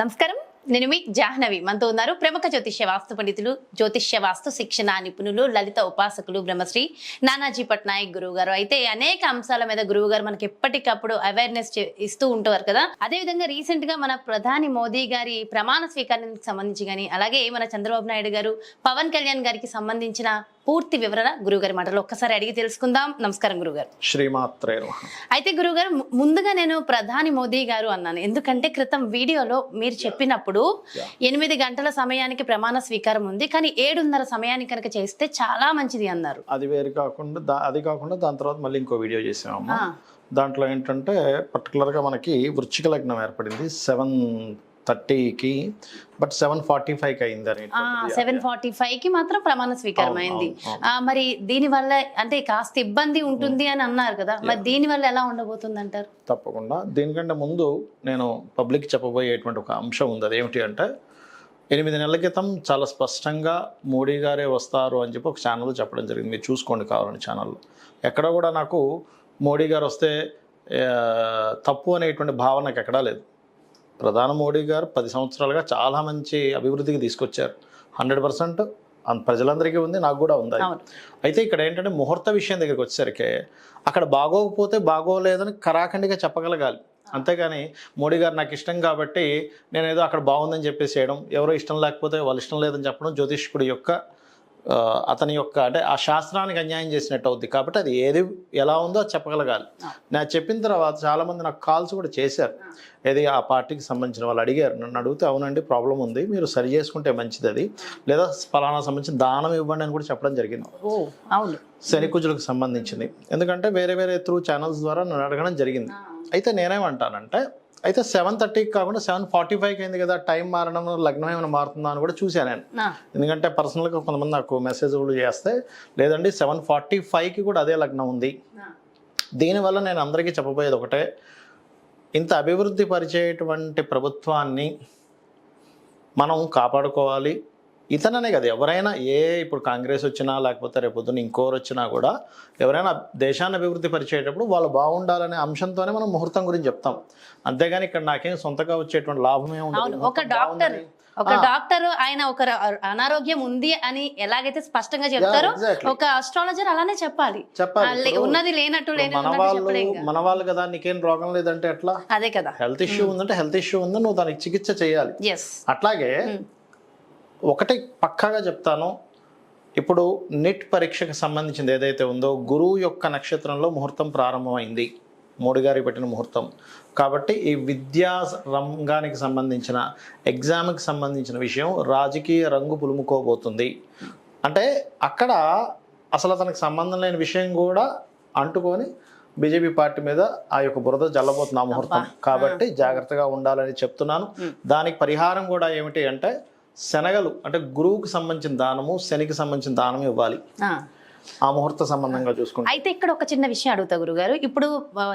నమస్కారం. నేను మీ జాహ్నవి. మనతో ఉన్నారు ప్రముఖ జ్యోతిష్య వాస్తు పండితులు జ్యోతిష్య వాస్తు శిక్షణ నిపుణులు లలిత ఉపాసకులు బ్రహ్మశ్రీ నానాజీ పట్నాయక్ గురువు గారు అయితే అనేక అంశాల మీద గురువు గారు మనకి ఎప్పటికప్పుడు అవేర్నెస్ ఇస్తూ ఉంటారు కదా. అదే విధంగా రీసెంట్గా మన ప్రధాని మోదీ గారి ప్రమాణ స్వీకారానికి సంబంధించి కానీ అలాగే మన చంద్రబాబు నాయుడు గారు పవన్ కళ్యాణ్ గారికి సంబంధించిన పూర్తి వివరణ గురువు గారి మాటలు ఒక్కసారి అడిగి తెలుసుకుందాం. నమస్కారం గురుగారు శ్రీమాత్రే. అయితే గురుగారు ముందుగా నేను ప్రధాని మోదీ గారు అన్నాను. ఎందుకంటే క్రితం వీడియోలో మీరు చెప్పినప్పుడు. ఎనిమిది గంటల సమయానికి ప్రమాణ స్వీకారం ఉంది. కానీ ఏడున్నర సమయానికి కనుక చేస్తే చాలా మంచిది అన్నారు. అది వేరు కాకుండా అది కాకుండా దాని తర్వాత మళ్ళీ ఇంకో వీడియో చేసామమ్మా. దాంట్లో ఏంటంటే పర్టికులర్గా మనకి వృచ్చిక లగ్నం ఏర్పడింది. సెవెన్ థర్టీకి బట్ సెవెన్ ఫార్టీ ఫైవ్కి అయింది ఆ అనేటువంటిది. సెవెన్ ఫార్టీ ఫైవ్కి మాత్రం ప్రమాణ స్వీకారం అయింది. మరి దీని వల్ల అంటే కాస్త ఇబ్బంది ఉంటుంది అని అన్నారు కదా మరి దీని వల్ల ఎలా ఉండబోతుంది అంటారు తప్పకుండా. దీనికంటే ముందు నేను పబ్లిక్ చెప్పబోయేటువంటి ఒక అంశం ఉంది. అదేమిటి అంటే ఎనిమిది నెలల క్రితం చాలా స్పష్టంగా మోడీ గారే వస్తారు అని చెప్పి ఒక ఛానల్ చెప్పడం జరిగింది. మీరు చూసుకోండి కావాలని ఛానల్లో ఎక్కడ కూడా నాకు మోడీ గారు వస్తే తప్పు అనేటువంటి భావన నాకు ఎక్కడా లేదు. ప్రధాని మోడీ గారు పది సంవత్సరాలుగా చాలా మంచి అభివృద్ధికి తీసుకొచ్చారు. హండ్రెడ్ పర్సెంట్ ప్రజలందరికీ ఉంది నాకు కూడా ఉంది. అయితే ఇక్కడ ఏంటంటే ముహూర్త విషయం దగ్గరికి వచ్చేసరికి అక్కడ బాగోకపోతే బాగోలేదని కరాఖండిగా చెప్పగలగాలి. అంతేగాని మోడీ గారు నాకు ఇష్టం కాబట్టి నేను ఏదో అక్కడ బాగుందని చెప్పేసి చేయడం ఎవరో ఇష్టం లేకపోతే వాళ్ళు ఇష్టం లేదని చెప్పడం జ్యోతిష్కుడి యొక్క అతని యొక్క అంటే ఆ శాస్త్రానికి అన్యాయం చేసినట్టు అవుద్ది. కాబట్టి అది ఏది ఎలా ఉందో అది చెప్పగలగాలి. నేను చెప్పిన తర్వాత చాలామంది నాకు కాల్స్ కూడా చేశారు. ఏది ఆ పార్టీకి సంబంధించిన వాళ్ళు అడిగారు. నన్ను అడిగితే అవునండి ప్రాబ్లం ఉంది మీరు సరి చేసుకుంటే మంచిది అది లేదా ఫలానా సంబంధించిన దానం ఇవ్వండి అని కూడా చెప్పడం జరిగింది. ఓ అవును. శని కుజులకు సంబంధించింది. ఎందుకంటే వేరే వేరే త్రూ ఛానల్స్ ద్వారా నన్ను అడగడం జరిగింది. అయితే నేనేమంటానంటే అయితే సెవెన్ థర్టీకి కాకుండా సెవెన్ ఫార్టీ ఫైవ్కి అయింది కదా టైం మారడం లగ్నం ఏమైనా మారుతుందా అని కూడా చూశాను నేను. ఎందుకంటే పర్సనల్గా కొంతమంది నాకు మెసేజ్ కూడా చేస్తే లేదండి సెవెన్ ఫార్టీ ఫైవ్కి కూడా అదే లగ్నం ఉంది. దీనివల్ల నేను అందరికీ చెప్పబోయేది ఒకటే ఇంత అభివృద్ధి పరిచేటువంటి ప్రభుత్వాన్ని మనం కాపాడుకోవాలి. ఇతననే కదా ఎవరైనా ఏ ఇప్పుడు కాంగ్రెస్ వచ్చినా లేకపోతే రేపొద్దున ఇంకోరు వచ్చినా కూడా ఎవరైనా దేశాన్ని అభివృద్ధి పరిచేటప్పుడు వాళ్ళు బాగుండాలనే అంశంతోనే మనం ముహూర్తం గురించి చెప్తాం. అంతేగాని ఇక్కడ నాకేం సొంతగా వచ్చేటువంటి లాభమే ఉండదు. ఒక డాక్టర్ ఒక డాక్టర్ ఆయన ఒక అనారోగ్యం ఉంది అని ఎలాగైతే స్పష్టంగా చెప్తారో. ఒక అస్ట్రాలజర్ అలానే చెప్పాలి. ఉన్నది లేనట్టు మన వాళ్ళు కదా. నీకేం రోగం లేదంటే ఎట్లా? అదే కదా. హెల్త్ ఇష్యూ ఉందంటే హెల్త్ ఇష్యూ ఉందని నువ్వు దానికి చికిత్స చేయాలి. అట్లాగే ఒకటి పక్కాగా చెప్తాను. ఇప్పుడు నెట్ పరీక్షకు సంబంధించింది ఏదైతే ఉందో గురువు యొక్క నక్షత్రంలో ముహూర్తం ప్రారంభమైంది. మోడీ గారికి పెట్టిన ముహూర్తం. కాబట్టి ఈ విద్యా రంగానికి సంబంధించిన ఎగ్జామ్కి సంబంధించిన విషయం రాజకీయ రంగు పులుముకోబోతుంది. అంటే అక్కడ అసలు అతనికి సంబంధం లేని విషయం కూడా అంటుకొని బీజేపీ పార్టీ మీద ఆ యొక్క బురద జల్లబోతుంది ఆ ముహూర్తం. కాబట్టి జాగ్రత్తగా ఉండాలని చెప్తున్నాను. దానికి పరిహారం కూడా ఏమిటి అంటే శనగలు అంటే గురువుకి సంబంధించిన దానము శనికి సంబంధించిన దానం ఇవ్వాలి. ఆ. ముహూర్త సంబంధంగా చూసుకుంటే. అయితే ఇక్కడ ఒక చిన్న విషయం అడుగుతా గురుగారు. ఇప్పుడు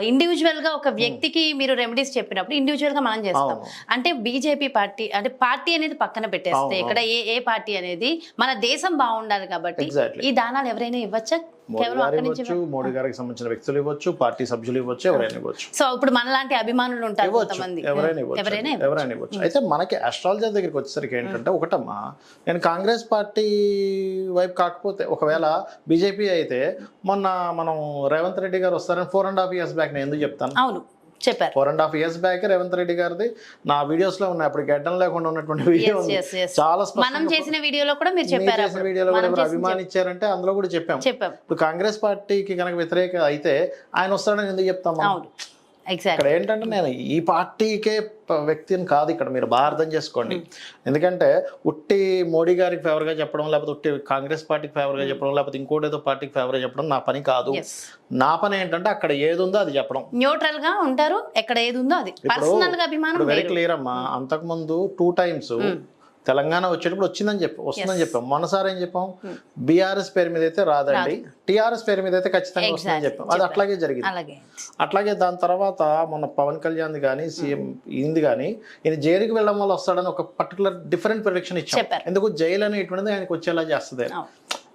ఇండివిజువల్గా ఒక వ్యక్తికి మీరు రెమెడీస్ చెప్పినప్పుడు ఇండివిజువల్గా మనం చేస్తాం. అంటే బీజేపీ పార్టీ అంటే పార్టీ అనేది పక్కన పెట్టేస్తే ఇక్కడ ఏ ఏ పార్టీ అనేది మన దేశం బాగుండాలి కాబట్టి. ఈ దానాలు ఎవరైనా ఇవ్వచ్చా? మోడీ గారు ఇవ్వచ్చు మోడీ గారికి సంబంధించిన వ్యక్తులు ఇవ్వచ్చు పార్టీ సభ్యులు ఇవ్వచ్చు ఎవరైనా ఇవ్వచ్చు. సో ఇప్పుడు మనలాంటి అభిమానులు ఉంటారు కొంతమంది. ఎవరైనా ఇవ్వచ్చు ఎవరైనా ఎవరైనా ఇవ్వచ్చు. అయితే మనకి అస్ట్రాలజర్ దగ్గరికి వచ్చేసరికి ఏంటంటే ఒకటమ్మా నేను కాంగ్రెస్ పార్టీ వైపు కాకపోతే ఒకవేళ బీజేపీ అయితే మొన్న మనం రేవంత్ రెడ్డి గారు వస్తారని four and half years back నేను ఎందుకు చెప్తాను? అవును. చెప్పారు. Four and half years back Revanth Reddy గారిది. నా వీడియోస్లో ఉన్నాయి. అప్పుడు గడ్డం లేకుండా ఉన్నటువంటి వీడియో. చాలా మనం చేసిన వీడియోలో కూడా మీరు చెప్పారు చేసిన. వీడియోలో కూడా అభిమానించారంటే అందులో కూడా చెప్పాం చెప్పాం. ఇప్పుడు కాంగ్రెస్ పార్టీకి కనుక వ్యతిరేక అయితే ఆయన వస్తాడని ఎందుకు చెప్తాం ఇక్కడ ఏంటంటే నేను ఈ పార్టీకే వ్యక్తిని కాదు ఇక్కడ మీరు బాగా అర్థం చేసుకోండి. ఎందుకంటే ఉట్టి మోడీ గారికి ఫేవర్గా చెప్పడం లేకపోతే ఉట్టి కాంగ్రెస్ పార్టీకి ఫేవర్గా చెప్పడం లేకపోతే ఇంకోటి ఏదో పార్టీకి ఫేవర్గా చెప్పడం నా పని కాదు. నా పని ఏంటంటే అక్కడ ఏది ఉందో అది చెప్పడం. న్యూట్రల్గా ఉంటారు ఎక్కడ ఏది ఉందో అది. ఇప్పుడు- పర్సనల్గా అభిమానం వెరీ వేరు. క్లియర్ అమ్మా అంతకుముందు టూ టైమ్స్ తెలంగాణ వచ్చేటప్పుడు వచ్చిందని చెప్పి వస్తుందని చెప్పాం. మొన్నసారి ఏం చెప్పాం? బీఆర్ఎస్ పేరు మీద అయితే రాదండి టీఆర్ఎస్ పేరు మీద అయితే ఖచ్చితంగా వస్తుందని. చెప్పాం. అది అట్లాగే జరిగింది. అట్లాగే దాని తర్వాత మన పవన్ కళ్యాణ్ కానీ సీఎం ఇంది కానీ ఈయన జైలుకి వెళ్ళడం వల్ల వస్తాడని ఒక పర్టికులర్ డిఫరెంట్ ప్రొడిక్షన్ ఇచ్చాం. ఎందుకు? జైలు అనేటువంటిది ఆయనకు వచ్చేలా చేస్తుంది.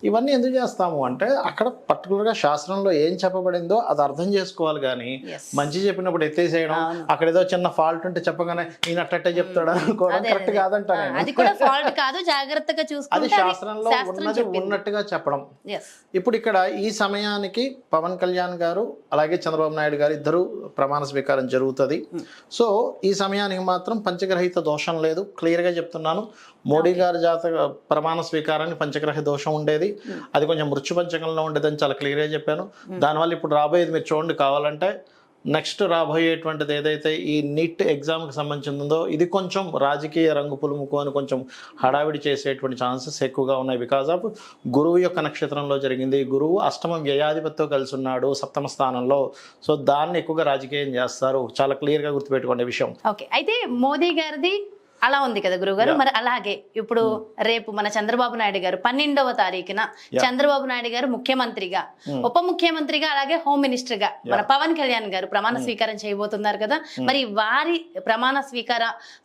ఇవన్నీ ఎందుకు చేస్తాము అంటే అక్కడ పర్టికులర్గా శాస్త్రంలో ఏం చెప్పబడిందో అది అర్థం చేసుకోవాలి కానీ. మంచి చెప్పినప్పుడు ఎత్తేసేయడం అక్కడ ఏదో చిన్న ఫాల్ట్ ఉంటే చెప్పగానే ఈయన అట్టట్టే చెప్తాడు అనుకోవడం కరెక్ట్. కాదంట ఆ, నేను. అది కూడా ఫాల్ట్ కాదు జాగ్రత్తగా అది చూసుకుంటే శాస్త్రంలో ఉన్నది ఉన్నట్టుగా చెప్పడం. ఇప్పుడు ఇక్కడ ఈ సమయానికి పవన్ కళ్యాణ్ గారు అలాగే చంద్రబాబు నాయుడు గారు ఇద్దరు ప్రమాణ స్వీకారం జరుగుతుంది. సో ఈ సమయానికి మాత్రం పంచగ్రహిత దోషం లేదు. క్లియర్గా చెప్తున్నాను. మోడీ గారి జాతక ప్రమాణ స్వీకారానికి పంచగ్రహ దోషం ఉండేది. అది కొంచెం మృత్యుపంచకంలో ఉండేదని చాలా క్లియర్గా చెప్పాను. దానివల్ల ఇప్పుడు రాబోయేది మీరు చూడండి కావాలంటే నెక్స్ట్ రాబోయేటువంటిది ఏదైతే ఈ నీట్ ఎగ్జామ్కి సంబంధించిందో ఇది కొంచెం రాజకీయ రంగు పులుముకు అని కొంచెం హడావిడి చేసేటువంటి ఛాన్సెస్ ఎక్కువగా ఉన్నాయి. బికాజ్ ఆఫ్ గురువు యొక్క నక్షత్రంలో జరిగింది. గురువు అష్టమ వ్యయాధిపతితో కలిసి ఉన్నాడు సప్తమ స్థానంలో. సో దాన్ని ఎక్కువగా రాజకీయం చేస్తారు. చాలా క్లియర్గా గుర్తుపెట్టుకునే విషయం. ఓకే అయితే మోదీ గారిది అలా ఉంది కదా గురుగారు మరి అలాగే ఇప్పుడు రేపు మన చంద్రబాబు నాయుడు గారు పన్నెండవ తారీఖున చంద్రబాబు నాయుడు గారు ముఖ్యమంత్రిగా ఉప ముఖ్యమంత్రిగా అలాగే హోమ్ మినిస్టర్గా మన పవన్ కళ్యాణ్ గారు ప్రమాణ స్వీకారం చేయబోతున్నారు కదా. మరి వారి ప్రమాణ స్వీకార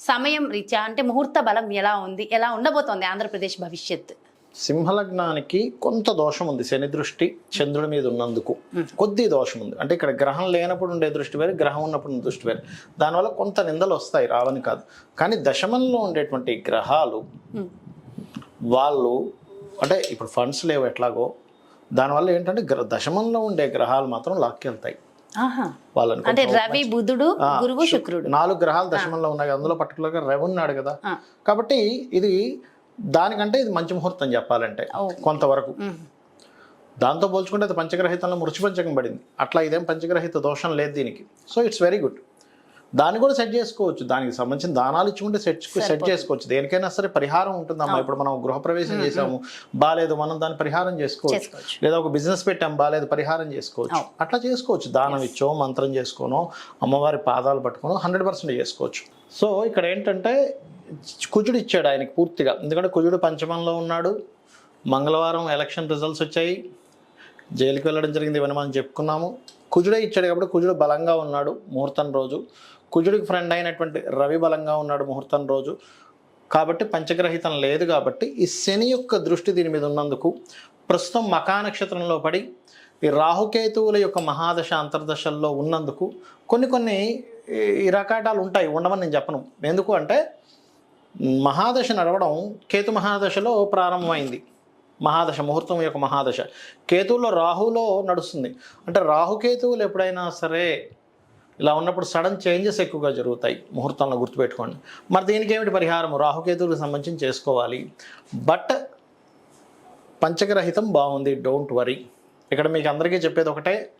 సమయం రీత్యా అంటే ముహూర్త బలం ఎలా ఉంది? ఎలా ఉండబోతోంది ఆంధ్రప్రదేశ్ భవిష్యత్? సింహలగ్నానికి కొంత దోషం ఉంది. శని దృష్టి చంద్రుడి మీద ఉన్నందుకు కొద్ది దోషం ఉంది. అంటే ఇక్కడ గ్రహం లేనప్పుడు ఉండే దృష్టి వేరు గ్రహం ఉన్నప్పుడు ఉండే దృష్టి వేరు. దానివల్ల కొంత నిందలు వస్తాయి రావని కాదు. కానీ దశమంలో ఉండేటువంటి గ్రహాలు. వాళ్ళు అంటే ఇప్పుడు ఫండ్స్ లేవు ఎట్లాగో దానివల్ల ఏంటంటే గ్ర దశమంలో ఉండే గ్రహాలు మాత్రం లాక్కెళ్తాయి. వాళ్ళని అంటే రవి బుధుడు గురువు శుక్రుడు. నాలుగు గ్రహాలు దశమంలో ఉన్నాయి. అందులో పర్టికులర్గా రవి ఉన్నాడు కదా. కాబట్టి ఇది దానికంటే ఇది మంచి ముహూర్తం చెప్పాలంటే. కొంతవరకు. దాంతో పోల్చుకుంటే అది పంచగ్రహితంలో మృచి పంచకం పడింది అట్లా ఇదేం పంచగ్రహిత దోషం లేదు దీనికి. సో ఇట్స్ వెరీ గుడ్ దాన్ని కూడా సెట్ చేసుకోవచ్చు. దానికి సంబంధించిన దానాలు ఇచ్చుకుంటే సెట్ సెట్ చేసుకోవచ్చు. దేనికైనా సరే పరిహారం ఉంటుందమ్మా. ఇప్పుడు మనం గృహప్రవేశం చేసాము బాగాలేదు మనం దాన్ని పరిహారం చేసుకోవచ్చు. లేదా ఒక బిజినెస్ పెట్టాం బాగాలేదు పరిహారం చేసుకోవచ్చు. అట్లా చేసుకోవచ్చు. దానం ఇచ్చో మంత్రం చేసుకోనో అమ్మవారి పాదాలు పట్టుకోనో హండ్రెడ్ పర్సెంట్ చేసుకోవచ్చు. సో ఇక్కడ ఏంటంటే కుజుడు ఇచ్చాడు ఆయనకి పూర్తిగా. ఎందుకంటే కుజుడు పంచమంలో ఉన్నాడు. మంగళవారం ఎలక్షన్ రిజల్ట్స్ వచ్చాయి. జైలుకి వెళ్ళడం జరిగింది ఇవన్నీ మనం చెప్పుకున్నాము. కుజుడే ఇచ్చాడు కాబట్టి కుజుడు బలంగా ఉన్నాడు ముహూర్తం రోజు. కుజుడికి ఫ్రెండ్ అయినటువంటి రవి బలంగా ఉన్నాడు ముహూర్తం రోజు. కాబట్టి పంచగ్రహితం లేదు కాబట్టి ఈ శని యొక్క దృష్టి దీని మీద ఉన్నందుకు ప్రస్తుతం మకా నక్షత్రంలో పడి ఈ రాహుకేతువుల యొక్క మహాదశ అంతర్దశల్లో ఉన్నందుకు కొన్ని కొన్ని ఈ- ఈ రకాటాలు ఉంటాయి. ఉండమని నేను చెప్పను. ఎందుకు అంటే మహాదశ నడవడం కేతు మహాదశలో ప్రారంభమైంది. మహాదశ ముహూర్తం యొక్క మహాదశ. కేతువులో రాహులో నడుస్తుంది. అంటే రాహుకేతువులు ఎప్పుడైనా సరే ఇలా ఉన్నప్పుడు సడన్ చేంజెస్ ఎక్కువగా జరుగుతాయి. ముహూర్తంలో గుర్తుపెట్టుకోండి. మరి దీనికి ఏమిటి పరిహారం రాహుకేతువులకు సంబంధించి చేసుకోవాలి. బట్ పంచగ్రహితం బాగుంది. Don't worry. ఇక్కడ మీకు అందరికీ చెప్పేది ఒకటే.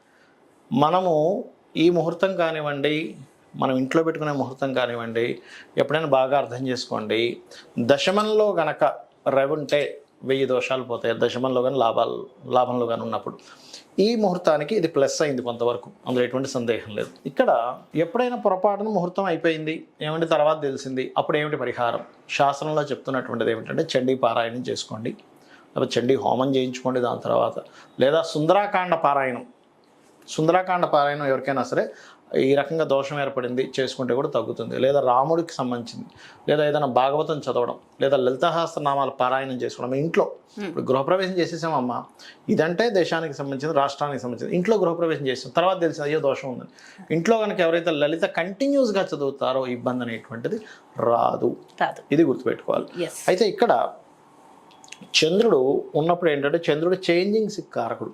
మనము ఈ ముహూర్తం కానివ్వండి మనం ఇంట్లో పెట్టుకునే ముహూర్తం కానివ్వండి ఎప్పుడైనా బాగా అర్థం చేసుకోండి. దశమంలో గనక రవి ఉంటే వెయ్యి దోషాలు పోతాయి. దశమంలో కానీ లాభాలు లాభంలో కానీ ఉన్నప్పుడు. ఈ ముహూర్తానికి ఇది ప్లస్ అయింది కొంతవరకు. అందులో ఎటువంటి సందేహం లేదు. ఇక్కడ ఎప్పుడైనా పొరపాటున ముహూర్తం అయిపోయింది ఏమంటే తర్వాత తెలిసింది అప్పుడు ఏమిటి పరిహారం? శాస్త్రంలో చెప్తున్నటువంటిది ఏమిటంటే చండీ పారాయణం చేసుకోండి. లేకపోతే చండీ హోమం చేయించుకోండి దాని తర్వాత. లేదా సుందరాకాండ పారాయణం. సుందరాకాండ పారాయణం ఎవరికైనా సరే ఈ రకంగా దోషం ఏర్పడింది చేసుకుంటే కూడా తగ్గుతుంది. లేదా రాముడికి సంబంధించింది. లేదా ఏదైనా భాగవతం చదవడం. లేదా లలితహాస్త నామాల పారాయణం చేసుకోవడం. ఇంట్లో ఇప్పుడు గృహప్రవేశం చేసేసామమ్మా. ఇదంటే దేశానికి సంబంధించింది రాష్ట్రానికి సంబంధించింది. ఇంట్లో గృహప్రవేశం చేసాం తర్వాత తెలిసింది అయ్యో దోషం ఉందని ఇంట్లో కనుక ఎవరైతే లలిత కంటిన్యూస్గా చదువుతారో ఇబ్బంది అనేటువంటిది రాదు. ఇది గుర్తుపెట్టుకోవాలి. అయితే ఇక్కడ చంద్రుడు ఉన్నప్పుడు ఏంటంటే చంద్రుడు చేంజింగ్ సిక్ కారకుడు.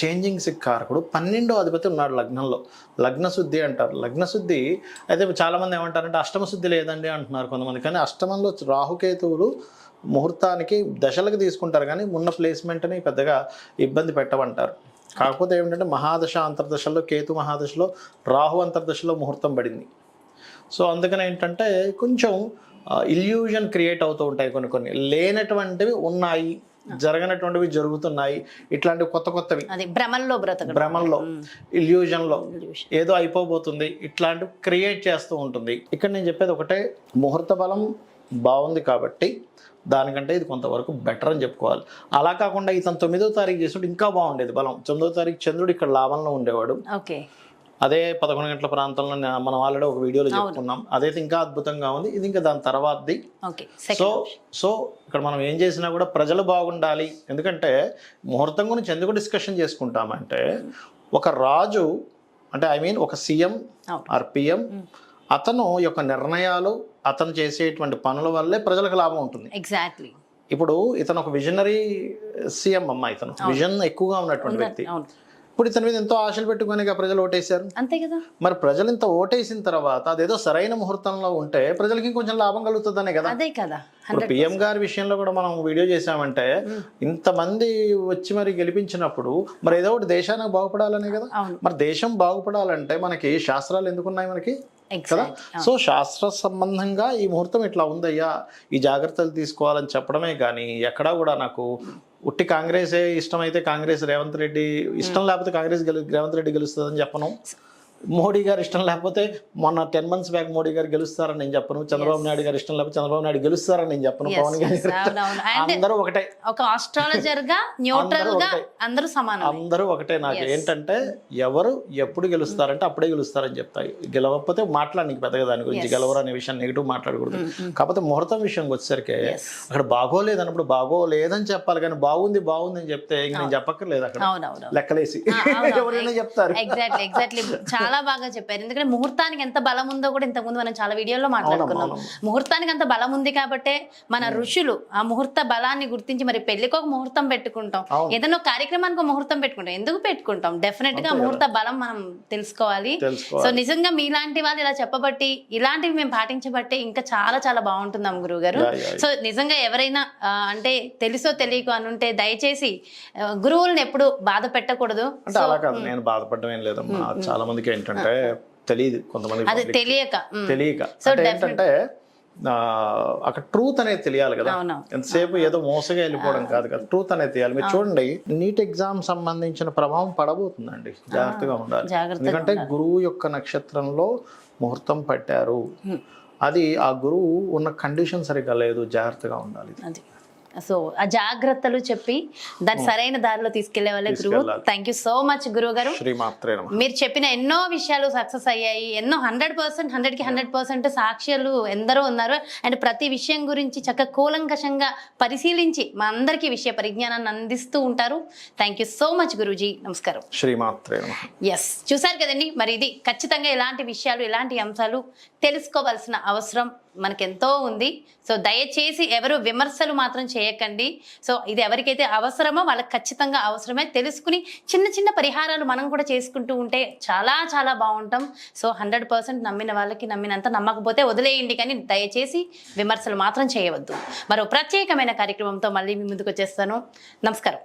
చేంజింగ్ సిక్ కారకుడు పన్నెండో అధిపతి ఉన్నాడు లగ్నంలో. లగ్న శుద్ధి అంటారు. లగ్న శుద్ధి అయితే చాలామంది ఏమంటారంటే అష్టమ శుద్ధి లేదండి అంటున్నారు కొంతమంది. కానీ అష్టమంలో రాహుకేతువులు ముహూర్తానికి దశలకు తీసుకుంటారు. కానీ ఉన్న ప్లేస్మెంట్ని పెద్దగా ఇబ్బంది పెట్టమంటారు కాకపోతే ఏమిటంటే మహాదశ అంతర్దశలో కేతు మహాదశలో రాహు అంతర్దశలో ముహూర్తం పడింది. సో అందుకని ఏంటంటే కొంచెం ఇల్యూజన్ క్రియేట్ అవుతూ ఉంటాయి కొన్ని కొన్ని. లేనటువంటివి ఉన్నాయి. జరగనటువంటివి జరుగుతున్నాయి. ఇట్లాంటివి కొత్త కొత్తవి. బ్రతకడం. భ్రమంలో ఇల్యూజన్లో Illusion. ఏదో అయిపోబోతుంది. ఇట్లాంటివి క్రియేట్ చేస్తూ ఉంటుంది. ఇక్కడ నేను చెప్పేది ఒకటే ముహూర్త బలం బాగుంది కాబట్టి దానికంటే ఇది కొంతవరకు బెటర్ అని చెప్పుకోవాలి. అలా కాకుండా ఇతను తొమ్మిదో తారీఖు చేసినప్పుడు ఇంకా బాగుండేది బలం. తొమ్మిదో తారీఖు చంద్రుడు ఇక్కడ లాభంలో ఉండేవాడు. ఓకే. అదే పదకొండు గంటల ప్రాంతంలో మనం ఆల్రెడీ ఒక వీడియోలో చెప్పుకున్నాం. అదైతే ఇంకా అద్భుతంగా ఉంది. ఇది ఇంకా దాని తర్వాతది. సో సో ఇక్కడ మనం ఏం చేసినా కూడా ప్రజలు బాగుండాలి. ఎందుకంటే ముహూర్తం గురించి ఎందుకు డిస్కషన్ చేసుకుంటామంటే ఒక రాజు అంటే ఐ మీన్ ఒక సీఎం. ఆర్ పిఎం అతను యొక్క నిర్ణయాలు అతను చేసేటువంటి పనుల వల్లే ప్రజలకు లాభం ఉంటుంది. ఎగ్జాక్ట్లీ ఇప్పుడు ఇతను ఒక విజనరీ సీఎం అమ్మ ఇతను. విజన్ ఎక్కువగా ఉన్నటువంటి వ్యక్తి. ఇప్పుడు ఇతని మీద ఎంతో ఆశలు పెట్టుకొని ప్రజలు ఓటేశారు. అంతే కదా. మరి ప్రజలు ఇంత ఓటేసిన తర్వాత అదేదో సరైన ముహూర్తంలో ఉంటే ప్రజలకి ఇంకొంచెం లాభం కలుగుతుందనే కదా. అదే కదా ఇప్పుడు పిఎం గారి విషయంలో కూడా మనం వీడియో చేసామంటే ఇంతమంది వచ్చి మరి గెలిపించినప్పుడు మరి ఏదో ఒకటి దేశానికి బాగుపడాలనే కదా. మరి దేశం బాగుపడాలంటే మనకి శాస్త్రాలు ఎందుకున్నాయి మనకి? కదా? సో శాస్త్ర సంబంధంగా ఈ ముహూర్తం ఇట్లా ఉందయ్యా. ఈ జాగ్రత్తలు తీసుకోవాలని చెప్పడమే కానీ ఎక్కడా కూడా నాకు ఉట్టి కాంగ్రెసే ఇష్టమైతే కాంగ్రెస్ రేవంత్ రెడ్డి ఇష్టం లేకపోతే కాంగ్రెస్ గెలు రేవంత్ రెడ్డి గెలుస్తుందని చెప్పను. మోడీ గారు ఇష్టం లేకపోతే మొన్న టెన్ మంత్స్ బ్యాక్ మోడీ గారు గెలుస్తారని నేను చెప్పను. చంద్రబాబు నాయుడు గారు ఇష్టం లేకపోతే చంద్రబాబు నాయుడు గెలుస్తారని నేను చెప్పను. పవన్ అండ్ అందరూ ఒకటే. ఒక ఆస్ట్రాలజర్గా న్యూట్రల్గా. అందరూ సమానం అందరూ ఒకటే నాకు. ఏంటంటే ఎవరు ఎప్పుడు గెలుస్తారంటే అప్పుడే గెలుస్తారని చెప్తాయి గెలవకపోతే మాట్లాడి నీకు పెద్దగా దాని గురించి గెలవరు అనే విషయం నెగిటివ్ మాట్లాడకూడదు. కాకపోతే ముహూర్తం విషయంకి వచ్చేసరికి అక్కడ బాగోలేదు అన్నప్పుడు బాగోలేదని చెప్పాలి కానీ బాగుంది బాగుంది అని చెప్తే ఇంక నేను చెప్పక్కర్లేదు అక్కడ. లెక్కలేసి. ఎవరైనా చెప్తారు. ఎగ్జాక్ట్లీ ఎగ్జాక్ట్లీ చాలా బాగా చెప్పారు. ఎందుకంటే ముహూర్తానికి ఎంత బలం ఉందో కూడా ఇంతకుముందు మనం చాలా వీడియోలో మాట్లాడుకున్నాం. ముహూర్తానికి అంత బలం ఉంది కాబట్టే మన ఋషులు ఆ ముహూర్త బలాన్ని గుర్తించి మరి పెళ్ళికి ఒక ముహూర్తం పెట్టుకుంటాం. ఏదైనా కార్యక్రమానికి ఒక ముహూర్తం పెట్టుకుంటాం. ఎందుకు పెట్టుకుంటాం? డెఫినెట్గా ముహూర్త బలం మనం తెలుసుకోవాలి. సో నిజంగా మీలాంటి వాళ్ళు ఇలా చెప్పబట్టి ఇలాంటివి మేము పాటించబట్టే ఇంకా చాలా చాలా బాగుంటుందాం గురువు గారు. సో నిజంగా ఎవరైనా అంటే తెలుసో తెలియకో అని ఉంటే దయచేసి గురువులను ఎప్పుడు బాధ పెట్టకూడదు. అంటే అలా కాదు. నేను బాధపడడం ఏం లేదమ్మా. చాలా మందికి ఏంటంటే తెలియదు కొంతమంది అది తెలియక. తెలియక. అంటే ఏంటంటే అక్కడ ట్రూత్ అనేది తెలియాలి కదా. ఎంతసేపు ఏదో మోసగా వెళ్ళిపోవడం కాదు కదా. ట్రూత్ అనేది తెలియాలి. మీరు చూడండి నీట్ ఎగ్జామ్ సంబంధించిన ప్రభావం పడబోతుందండి. జాగ్రత్తగా ఉండాలి. ఎందుకంటే గురువు యొక్క నక్షత్రంలో ముహూర్తం పట్టారు. అది ఆ గురువు ఉన్న కండిషన్ సరిగ్గా లేదు. జాగ్రత్తగా ఉండాలి. సో ఆ జాగ్రత్తలు చెప్పి దాన్ని సరైన దారిలో తీసుకెళ్ళే వాళ్ళే గురువు. థ్యాంక్ యూ సో మచ్ గురువు గారు. మీరు చెప్పిన ఎన్నో విషయాలు సక్సెస్ అయ్యాయి. ఎన్నో హండ్రెడ్ పర్సెంట్ హండ్రెడ్కి హండ్రెడ్ పర్సెంట్ సాక్ష్యాలు ఎందరో ఉన్నారు. అండ్ ప్రతి విషయం గురించి చక్కగా కూలంకషంగా పరిశీలించి మా అందరికీ విషయ పరిజ్ఞానాన్ని అందిస్తూ ఉంటారు. థ్యాంక్ యూ సో మచ్ గురూజీ. నమస్కారం. శ్రీమాత్రే. ఎస్ చూసారు కదండి? మరి ఇది ఖచ్చితంగా ఇలాంటి విషయాలు ఇలాంటి అంశాలు తెలుసుకోవాల్సిన అవసరం మనకెంతో ఉంది. సో దయచేసి ఎవరు విమర్శలు మాత్రం చేయకండి. సో ఇది ఎవరికైతే అవసరమో వాళ్ళకి ఖచ్చితంగా అవసరమే. తెలుసుకుని చిన్న చిన్న పరిహారాలు మనం కూడా చేసుకుంటూ ఉంటే చాలా చాలా బాగుంటాం. సో హండ్రెడ్ పర్సెంట్ నమ్మిన వాళ్ళకి నమ్మినంత నమ్మకపోతే వదిలేయండి. కానీ దయచేసి విమర్శలు మాత్రం చేయవద్దు. మరో ప్రత్యేకమైన కార్యక్రమంతో మళ్ళీ మీ ముందుకు వచ్చేస్తాను. నమస్కారం.